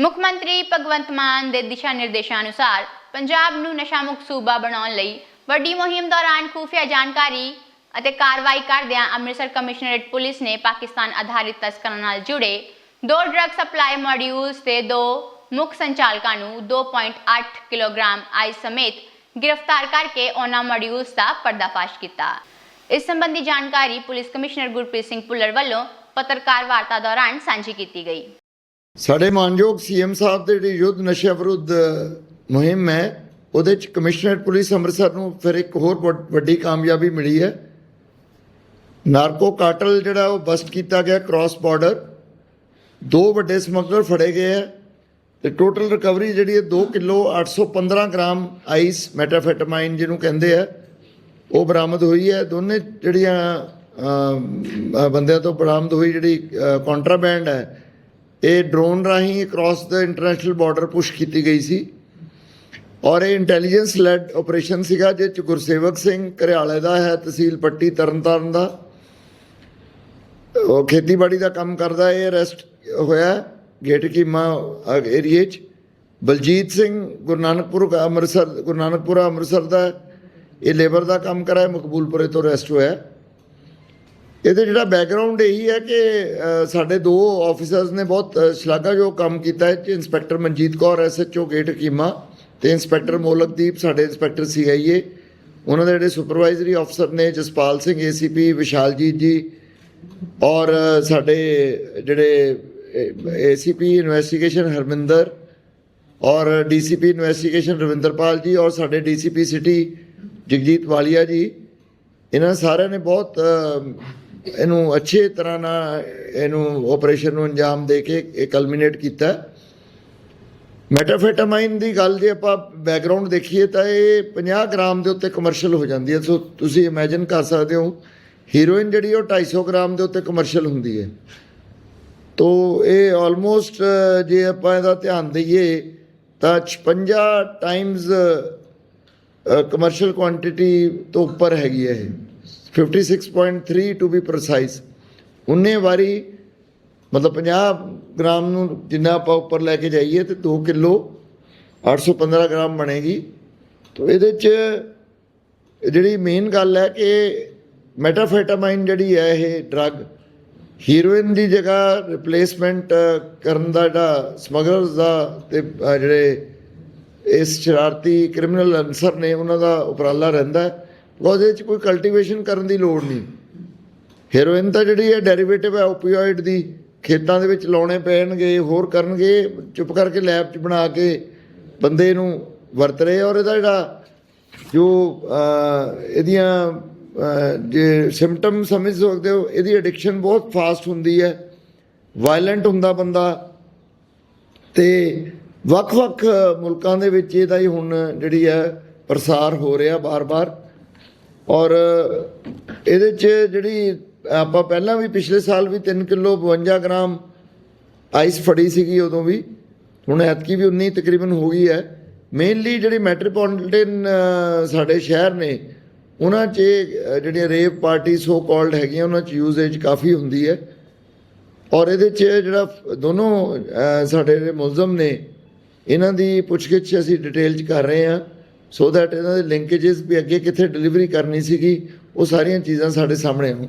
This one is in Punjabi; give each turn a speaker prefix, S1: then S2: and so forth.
S1: ਮੁੱਖ ਮੰਤਰੀ ਭਗਵੰਤ ਮਾਨ ਦੇ ਦਿਸ਼ਾ ਨਿਰਦੇਸ਼ਾਂ ਅਨੁਸਾਰ ਪੰਜਾਬ ਨੂੰ ਨਸ਼ਾ ਮੁਕਤ ਸੂਬਾ ਬਣਾਉਣ ਲਈ ਵੱਡੀ ਮੁਹਿੰਮ ਦੌਰਾਨ ਖੂਫੀਆ ਜਾਣਕਾਰੀ ਅਤੇ ਕਾਰਵਾਈ ਕਰਦਿਆਂ ਅੰਮ੍ਰਿਤਸਰ ਕਮਿਸ਼ਨਰੇਟ ਪੁਲਿਸ ਨੇ ਪਾਕਿਸਤਾਨ ਆਧਾਰਿਤ ਤਸਕਰਾਂ ਨਾਲ ਜੁੜੇ ਦੋ ਡਰੱਗ ਸਪਲਾਈ ਮੋਡਿਊਲਸ ਤੇ ਦੋ ਮੁੱਖ ਸੰਚਾਲਕਾਂ ਨੂੰ 2.8 ਕਿਲੋਗ੍ਰਾਮ ਆਈਸ ਸਮੇਤ ਗ੍ਰਿਫਤਾਰ ਕਰਕੇ ਉਹਨਾਂ ਮੋਡਿਊਲਸ ਦਾ ਪਰਦਾਫਾਸ਼ ਕੀਤਾ। ਇਸ ਸੰਬੰਧੀ ਜਾਣਕਾਰੀ ਪੁਲਿਸ ਕਮਿਸ਼ਨਰ ਗੁਰਪ੍ਰੀਤ ਸਿੰਘ ਭੁੱਲਰ ਵੱਲੋਂ ਪੱਤਰਕਾਰ ਵਾਰਤਾ ਦੌਰਾਨ ਸਾਂਝੀ ਕੀਤੀ ਗਈ।
S2: ਸਾਡੇ ਮਾਨਯੋਗ ਸੀਐਮ ਸਾਹਿਬ ਦੇ ਜਿਹੜੀ ਯੁੱਧ ਨਸ਼ਾ ਵਿਰੁੱਧ ਮੁਹਿੰਮ ਹੈ, ਉਹਦੇ ਚ ਕਮਿਸ਼ਨਰ ਪੁਲਿਸ ਅੰਮ੍ਰਿਤਸਰ ਨੂੰ ਫਿਰ ਇੱਕ ਹੋਰ ਵੱਡ- ਵੱਡੀ ਕਾਮਯਾਬੀ ਮਿਲੀ ਹੈ। ਨਾਰਕੋ ਕਾਟਲ ਜਿਹੜਾ ਉਹ ਬਸਟ ਕੀਤਾ ਗਿਆ ਕ੍ਰਾਸ ਬਾਰਡਰ ਦੋ ਵੱਡੇ ਸਮਗਲਰ ਫੜੇ ਗਏ ਹੈ ਤੇ ਟੋਟਲ ਰਿਕਵਰੀ ਜਿਹੜੀ ਹੈ 2 ਕਿਲੋ 815 ਗ੍ਰਾਮ ਆਈਸ ਮੈਟਾਫੈਟਾਮਾਈਨ ਜਿਹਨੂੰ ਕਹਿੰਦੇ ਆ, ਉਹ ਬਰਾਮਦ ਹੋਈ ਹੈ। ਦੋਨੇ ਜਿਹੜੀਆਂ ਬੰਦਿਆਂ ਤੋਂ ਬਰਾਮਦ ਹੋਈ ਜਿਹੜੀ ਕੰਟਰਾਬੈਂਡ ਹੈ ਇਹ ਡਰੋਨ ਰਾਹੀਂ ਕ੍ਰਾਸ ਦਾ ਇੰਟਰਨੈਸ਼ਨਲ ਬਾਰਡਰ ਪੁਸ਼ ਕੀਤੀ ਗਈ ਸੀ। ਔਰ ਇਹ ਇੰਟੈਲੀਜੈਂਸ ਲੈਡ ਆਪਰੇਸ਼ਨ ਸੀਗਾ ਜਿਸ ਚ ਗੁਰਸੇਵਕ ਸਿੰਘ ਘਰਿਆਲੇ ਦਾ ਹੈ, ਤਹਿਸੀਲ ਪੱਟੀ ਤਰਨਤਾਰਨ ਦਾ। ਉਹ ਖੇਤੀਬਾੜੀ ਦਾ ਕੰਮ ਕਰਦਾ, ਇਹ ਅਰੈਸਟ ਹੋਇਆ ਗੇਟ ਕੀਮਾ ਏਰੀਏ 'ਚ। ਬਲਜੀਤ ਸਿੰਘ ਗੁਰੂ ਨਾਨਕਪੁਰ ਅੰਮ੍ਰਿਤਸਰ ਗੁਰੂ ਨਾਨਕਪੁਰਾ ਅੰਮ੍ਰਿਤਸਰ ਦਾ, ਇਹ ਲੇਬਰ ਦਾ ਕੰਮ ਕਰਾ ਮਕਬੂਲਪੁਰੇ ਤੋਂ ਅਰੈਸਟ ਹੋਇਆ। ਇਹਦੇ ਜਿਹੜਾ ਬੈਕਗ੍ਰਾਉਂਡ ਇਹੀ ਹੈ ਕਿ ਸਾਡੇ ਦੋ ਆਫੀਸਰਸ ਨੇ ਬਹੁਤ ਸ਼ਲਾਘਾਯੋਗ ਕੰਮ ਕੀਤਾ ਹੈ inspector Manjit Kaur SHO gate keema ਤੇ ਇੰਸਪੈਕਟਰ ਮੋਲਕਦੀਪ ਸਾਡੇ ਇੰਸਪੈਕਟਰ ਸੀਆਈਏ ਉਹਨਾਂ ਦੇ ਜਿਹੜੇ ਸੁਪਰਵਾਈਜ਼ਰੀ ਅਫਸਰ ਨੇ ਜਸਪਾਲ ਸਿੰਘ ਏਸੀਪੀ ਵਿਸ਼ਾਲਜੀਤ ਜੀ ਔਰ ਸਾਡੇ ਜਿਹੜੇ ਏਸੀਪੀ ਇਨਵੈਸਟੀਗੇਸ਼ਨ ਹਰਮਿੰਦਰ ਔਰ ਡੀਸੀਪੀ ਇਨਵੈਸਟੀਗੇਸ਼ਨ ਰਵਿੰਦਰਪਾਲ ਜੀ ਔਰ ਸਾਡੇ ਡੀਸੀਪੀ ਸਿਟੀ ਜਗਜੀਤ ਵਾਲੀਆ ਜੀ। ਇਹਨਾਂ ਸਾਰਿਆਂ ਨੇ ਬਹੁਤ ਇਹਨੂੰ ਅੱਛੇ ਤਰ੍ਹਾਂ ਨਾਲ ਇਹਨੂੰ ਆਪਰੇਸ਼ਨ ਨੂੰ ਅੰਜਾਮ ਦੇ ਕੇ ਇਹ ਕਲਮੀਨੇਟ ਕੀਤਾ। ਮੈਟਾਫੈਟਾਮਾਈਨ ਦੀ ਗੱਲ ਜੇ ਆਪਾਂ ਬੈਕਗ੍ਰਾਉਂਡ ਦੇਖੀਏ ਤਾਂ ਇਹ 50 ਗ੍ਰਾਮ ਦੇ ਉੱਤੇ ਕਮਰਸ਼ੀਅਲ ਹੋ ਜਾਂਦੀ ਹੈ। ਸੋ ਤੁਸੀਂ ਇਮੇਜਿਨ ਕਰ ਸਕਦੇ ਹੋ ਹੀਰੋਇਨ ਜਿਹੜੀ ਉਹ 250 ਗ੍ਰਾਮ ਦੇ ਉੱਤੇ ਕਮਰਸ਼ੀਅਲ ਹੁੰਦੀ ਹੈ। ਤੋ ਇਹ ਆਲਮੋਸਟ ਜੇ ਆਪਾਂ ਇਹਦਾ ਧਿਆਨ ਦਈਏ ਤਾਂ 56 ਟਾਈਮਸ ਕਮਰਸ਼ੀਅਲ ਕੁਆਂਟੀਟੀ ਤੋਂ ਉੱਪਰ ਹੈਗੀ ਹੈ ਇਹ। 56.3 ਟੂ ਬੀ ਪ੍ਰੀਸਾਈਜ਼ ਉਨੇ ਵਾਰੀ, ਮਤਲਬ 50 ਗ੍ਰਾਮ ਨੂੰ ਜਿੰਨਾ ਆਪਾਂ ਉੱਪਰ ਲੈ ਕੇ ਜਾਈਏ ਤੇ 2 ਕਿਲੋ 815 ਗ੍ਰਾਮ ਬਣੇਗੀ। ਤੋ ਇਹਦੇ ਚ ਜਿਹੜੀ ਮੇਨ ਗੱਲ ਹੈ ਕਿ ਮੈਟਾਫੈਟਾਮਾਈਨ ਜਿਹੜੀ ਹੈ ਇਹ ਡਰੱਗ ਹੀਰੋਇਨ ਦੀ ਜਗ੍ਹਾ ਰਿਪਲੇਸਮੈਂਟ ਕਰਨ ਦਾ ਜਿਹੜਾ ਸਮਗਲਰਸ ਦਾ ਤੇ ਜਿਹੜੇ ਇਸ ਸ਼ਰਾਰਤੀ ਕ੍ਰਿਮੀਨਲ ਅਨਸਰ ਨੇ, ਉਹਨਾਂ ਦਾ ਉਪਰਾਲਾ ਰਹਿੰਦਾ ਹੈ। ਬਿਕੋਜ਼ ਚ ਕੋਈ ਕਲਟੀਵੇਸ਼ਨ ਕਰਨ ਦੀ ਲੋੜ ਨਹੀਂ। ਹੈਰੋਇਨ ਤਾਂ ਜਿਹੜੀ ਹੈ ਡੈਰੀਵੇਟਿਵ ਹੈ ਓਪੀਓਇਡ ਦੀ। ਖੇਤਾਂ ਦੇ ਵਿੱਚ ਲਾਉਣੇ ਪੈਣਗੇ, ਹੋਰ ਕਰਨਗੇ, ਚੁੱਪ ਕਰਕੇ ਲੈਬ 'ਚ ਬਣਾ ਕੇ ਬੰਦੇ ਨੂੰ ਵਰਤ ਰਹੇ ਔਰ ਇਹਦਾ ਜਿਹੜਾ ਜੋ ਇਹਦੀਆਂ ਜੇ ਸਿੰਪਟਮ ਸਮਝ ਸਕਦੇ ਹੋ, ਇਹਦੀ ਐਡਿਕਸ਼ਨ ਬਹੁਤ ਫਾਸਟ ਹੁੰਦੀ ਹੈ। ਵਾਇਲੈਂਟ ਹੁੰਦਾ ਬੰਦਾ। ਤੇ ਵੱਖ-ਵੱਖ ਮੁਲਕਾਂ ਦੇ ਵਿੱਚ ਇਹਦਾ ਹੀ ਹੁਣ ਜਿਹੜੀ ਹੈ ਪ੍ਰਸਾਰ ਹੋ ਰਿਹਾ ਬਾਰ-ਬਾਰ। ਔਰ ਇਹਦੇ 'ਚ ਜਿਹੜੀ ਆਪਾਂ ਪਹਿਲਾਂ ਵੀ ਪਿਛਲੇ ਸਾਲ ਵੀ 3 ਕਿਲੋ 52 ਗ੍ਰਾਮ ਆਈਸ ਫੜੀ ਸੀਗੀ ਉਦੋਂ ਵੀ, ਹੁਣ ਐਤਕੀ ਵੀ 19 ਤਕਰੀਬਨ ਹੋ ਗਈ ਹੈ। ਮੇਨਲੀ ਜਿਹੜੀ ਮੈਟਰੋਪੋਲੀਟਨ ਸਾਡੇ ਸ਼ਹਿਰ ਨੇ, ਉਹਨਾਂ 'ਚ ਜਿਹੜੀਆਂ ਰੇਪ ਪਾਰਟੀ ਸੋ ਕਾਲਡ ਹੈਗੀਆਂ, ਉਹਨਾਂ 'ਚ ਯੂਜ਼ੇਜ ਕਾਫੀ ਹੁੰਦੀ ਹੈ। ਔਰ ਇਹਦੇ 'ਚ ਜਿਹੜਾ ਦੋਨੋਂ ਸਾਡੇ ਮੁਲਜ਼ਮ ਨੇ, ਇਹਨਾਂ ਦੀ ਪੁੱਛਗਿੱਛ ਅਸੀਂ ਡਿਟੇਲ 'ਚ ਕਰ ਰਹੇ ਹਾਂ। ਸੋ ਦੈਟ ਇਹਨਾਂ ਦੇ ਲਿੰਕੇजेस ਵੀ ਅੱਗੇ ਕਿੱਥੇ ਡਿਲੀਵਰੀ ਕਰਨੀ ਸੀਗੀ, ਉਹ ਸਾਰੀਆਂ ਚੀਜ਼ਾਂ ਸਾਡੇ ਸਾਹਮਣੇ ਆਉਣ।